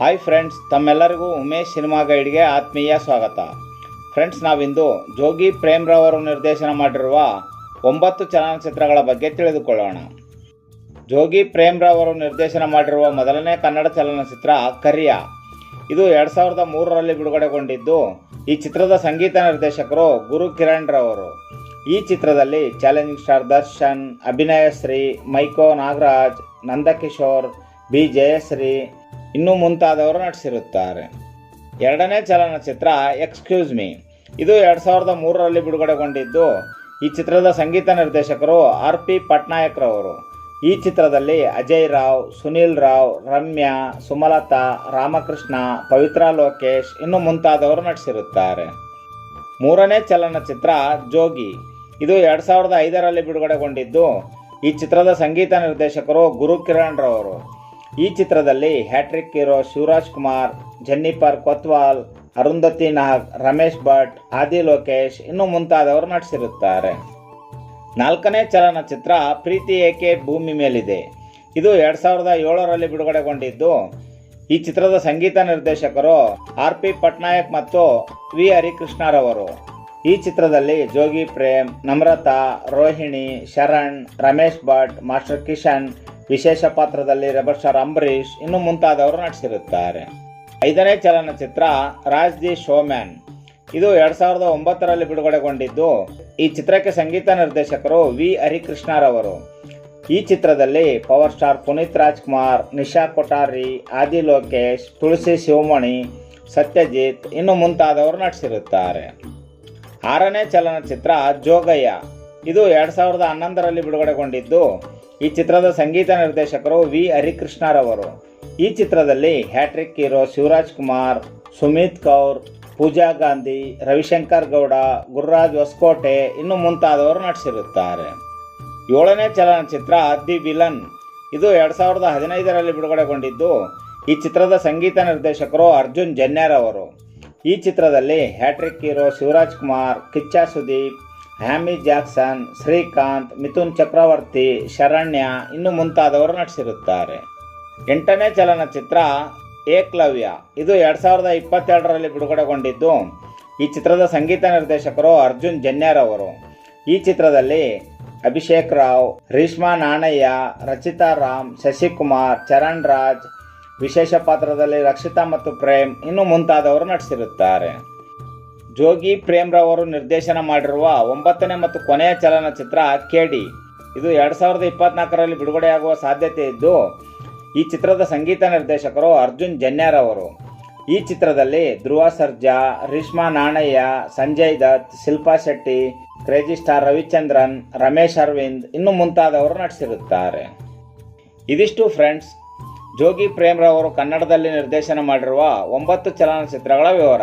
Hi friends ತಮ್ಮೆಲ್ಲರಿಗೂ Umesh cinema ಗೈಡ್ಗೆ ಆತ್ಮೀಯ ಸ್ವಾಗತ. ಫ್ರೆಂಡ್ಸ್ ನಾವಿಂದು ಜೋಗಿ ಪ್ರೇಮ್ರವರು ನಿರ್ದೇಶನ ಮಾಡಿರುವ ಒಂಬತ್ತು ಚಲನಚಿತ್ರಗಳ ಬಗ್ಗೆ ತಿಳಿದುಕೊಳ್ಳೋಣ. ಜೋಗಿ ಪ್ರೇಮ್ರವರು ನಿರ್ದೇಶನ ಮಾಡಿರುವ ಮೊದಲನೇ ಕನ್ನಡ ಚಲನಚಿತ್ರ ಕರಿಯ. ಇದು ಎರಡು ಸಾವಿರದ ಮೂರರಲ್ಲಿ ಬಿಡುಗಡೆಗೊಂಡಿದ್ದು, ಈ ಚಿತ್ರದ ಸಂಗೀತ ನಿರ್ದೇಶಕರು ಗುರು ಕಿರಣ್ ರವರು ಈ ಚಿತ್ರದಲ್ಲಿ challenging star Darshan Abhinayashri Mico Nagaraj, Nandakishore, B Jayashree ಇನ್ನೂ ಮುಂತಾದವರು ನಟಿಸಿರುತ್ತಾರೆ. ಎರಡನೇ ಚಲನಚಿತ್ರ ಎಕ್ಸ್ಕ್ಯೂಸ್ ಮೀ ಇದು ಎರಡು ಸಾವಿರದ ಮೂರರಲ್ಲಿ ಬಿಡುಗಡೆಗೊಂಡಿದ್ದು, ಈ ಚಿತ್ರದ ಸಂಗೀತ ನಿರ್ದೇಶಕರು ಆರ್ ಪಿ ಪಟ್ನಾಯಕ್ರವರು. ಈ ಚಿತ್ರದಲ್ಲಿ ಅಜಯ್ ರಾವ್, ಸುನೀಲ್ ರಾವ್, ರಮ್ಯಾ, ಸುಮಲತಾ, ರಾಮಕೃಷ್ಣ, ಪವಿತ್ರ ಲೋಕೇಶ್ ಇನ್ನು ಮುಂತಾದವರು ನಟಿಸಿರುತ್ತಾರೆ. ಮೂರನೇ ಚಲನಚಿತ್ರ, ಜೋಗಿ. ಇದು ಎರಡು ಸಾವಿರದ ಐದರಲ್ಲಿ ಬಿಡುಗಡೆಗೊಂಡಿದ್ದು, ಈ ಚಿತ್ರದ ಸಂಗೀತ ನಿರ್ದೇಶಕರು ಗುರು ಕಿರಣ್ ರವರು. ಈ ಚಿತ್ರದಲ್ಲಿ ಹ್ಯಾಟ್ರಿಕ್ ಇರೋ ಶಿವರಾಜ್ ಕುಮಾರ್ ಜನ್ನಿಪರ್ ಕೊತ್ವಾಲ್, ಅರುಂಧತಿ ನಾಗ್, ರಮೇಶ್ ಭಟ್, ಆದಿ ಲೋಕೇಶ್ ಇನ್ನು ಮುಂತಾದವರು ನಟಿಸಿರುತ್ತಾರೆ. ನಾಲ್ಕನೇ ಚಲನಚಿತ್ರ ಪ್ರೀತಿ ಏಕೆ ಭೂಮಿ ಮೇಲಿದೆ? ಇದು ಎರಡು ಸಾವಿರದ ಏಳರಲ್ಲಿ ಬಿಡುಗಡೆಗೊಂಡಿದ್ದು. ಈ ಚಿತ್ರದ ಸಂಗೀತ ನಿರ್ದೇಶಕರು ಆರ್ ಪಿ ಪಟ್ನಾಯಕ್ ಮತ್ತು ವಿ ಹರಿಕೃಷ್ಣರವರು. ಈ ಚಿತ್ರದಲ್ಲಿ ಜೋಗಿ ಪ್ರೇಮ್, ನಮ್ರತಾ, ರೋಹಿಣಿ, ಶರಣ್, ರಮೇಶ್ ಭಟ್, ಮಾಸ್ಟರ್ ಕಿಶನ್ ವಿಶೇಷ ಪಾತ್ರದಲ್ಲಿ ರೆಬರ್ ಸ್ಟಾರ್ ಅಂಬರೀಷ್ ಇನ್ನು ಮುಂತಾದವರು ನಟಿಸಿರುತ್ತಾರೆ. ಐದನೇ ಚಲನಚಿತ್ರ ರಾಜ್ ದಿ ಶೋಮ್ಯಾನ್. ಇದು ಎರಡು ಸಾವಿರದ ಒಂಬತ್ತರಲ್ಲಿ ಬಿಡುಗಡೆಗೊಂಡಿದ್ದು, ಈ ಚಿತ್ರಕ್ಕೆ ಸಂಗೀತ ನಿರ್ದೇಶಕರು ವಿ. ಹರಿಕೃಷ್ಣರವರು. ಈ ಚಿತ್ರದಲ್ಲಿ ಪವರ್ ಸ್ಟಾರ್ ಪುನೀತ್ ರಾಜ್ಕುಮಾರ್, ನಿಶಾ ಕೊಠಾರಿ, ಆದಿ ಲೋಕೇಶ್, ತುಳಸಿ ಶಿವಮಣಿ, ಸತ್ಯಜಿತ್ ಇನ್ನು ಮುಂತಾದವರು ನಟಿಸಿರುತ್ತಾರೆ. ಆರನೇ ಚಲನಚಿತ್ರ ಜೋಗಯ್ಯ. ಇದು ಎರಡು ಸಾವಿರದ ಹನ್ನೊಂದರಲ್ಲಿ ಬಿಡುಗಡೆಗೊಂಡಿದ್ದು ಈ ಚಿತ್ರದ ಸಂಗೀತ ನಿರ್ದೇಶಕರು ವಿ. ಹರಿಕೃಷ್ಣರವರು. ಈ ಚಿತ್ರದಲ್ಲಿ ಹ್ಯಾಟ್ರಿಕ್ ಹೀರೋ ಶಿವರಾಜ್ ಕುಮಾರ್, ಸುಮಿತ್ ಕೌರ್, ಪೂಜಾ ಗಾಂಧಿ, ರವಿಶಂಕರ್ ಗೌಡ, ಗುರುರಾಜ್ ಹೊಸಕೋಟೆ ಇನ್ನು ಮುಂತಾದವರು ನಟಿಸಿರುತ್ತಾರೆ. ಏಳನೇ ಚಲನಚಿತ್ರ ದಿ ವಿಲನ್. ಇದು ಎರಡು ಸಾವಿರದ ಹದಿನೈದರಲ್ಲಿ ಬಿಡುಗಡೆಗೊಂಡಿದ್ದು, ಈ ಚಿತ್ರದ ಸಂಗೀತ ನಿರ್ದೇಶಕರು ಅರ್ಜುನ್ ಜನ್ಯಾರ್ ಅವರು ಈ ಚಿತ್ರದಲ್ಲಿ hattrick hero Shivaraj Kumar, Kichcha Sudeep Amy Jackson, Srikanth, Mithun Chakraborty, Sharanya ಇನ್ನು ಮುಂತಾದವರು ನಟಿಸಿರುತ್ತಾರೆ. ಎಂಟನೇ ಚಲನಚಿತ್ರ ಏಕ್ಲವ್ಯ. ಇದು ಎರಡು ಸಾವಿರದ ಇಪ್ಪತ್ತೆರಡರಲ್ಲಿ ಬಿಡುಗಡೆಗೊಂಡಿದ್ದು. ಈ ಚಿತ್ರದ ಸಂಗೀತ ನಿರ್ದೇಶಕರು ಅರ್ಜುನ್ ಜನ್ಯಾರ್ ಅವರು. ಈ ಚಿತ್ರದಲ್ಲಿ ಅಭಿಷೇಕ್ ರಾವ್, ರೀಷ್ಮಾ ನಾಣಯ್ಯ, ರಚಿತಾ ರಾಮ್, ಶಶಿಕುಮಾರ್, ಚರಣ್ ರಾಜ್, ವಿಶೇಷ ಪಾತ್ರದಲ್ಲಿ ರಕ್ಷಿತಾ ಮತ್ತು ಪ್ರೇಮ್ ಇನ್ನು ಮುಂತಾದವರು ನಟಿಸಿರುತ್ತಾರೆ. ಜೋಗಿ ಪ್ರೇಮ್ರವರು ನಿರ್ದೇಶನ ಮಾಡಿರುವ ಒಂಬತ್ತನೇ ಮತ್ತು ಕೊನೆಯ ಚಲನಚಿತ್ರ ಕೆಡಿ ಇದು ಎರಡು ಸಾವಿರದ ಇಪ್ಪತ್ನಾಲ್ಕರಲ್ಲಿ ಬಿಡುಗಡೆಯಾಗುವ ಸಾಧ್ಯತೆ ಇದ್ದು, ಈ ಚಿತ್ರದ ಸಂಗೀತ ನಿರ್ದೇಶಕರು ಅರ್ಜುನ್ ಜನ್ಯಾರ್ ಅವರು ಈ ಚಿತ್ರದಲ್ಲಿ ಧ್ರುವ ಸರ್ಜಾ, ರಿಷ್ಮಾ ನಾಣಯ್ಯ, ಸಂಜಯ್ ದತ್, ಶಿಲ್ಪಾ ಶೆಟ್ಟಿ, ಕ್ರೇಜಿ ಸ್ಟಾರ್ ರವಿಚಂದ್ರನ್, ರಮೇಶ್ ಅರವಿಂದ್ ಇನ್ನು ಮುಂತಾದವರು ನಟಿಸಿರುತ್ತಾರೆ. ಇದಿಷ್ಟು ಫ್ರೆಂಡ್ಸ್. ಜೋಗಿ ಪ್ರೇಮ್ರವರು ಕನ್ನಡದಲ್ಲಿ ನಿರ್ದೇಶನ ಮಾಡಿರುವ ಒಂಬತ್ತು ಚಲನಚಿತ್ರಗಳ ವಿವರ.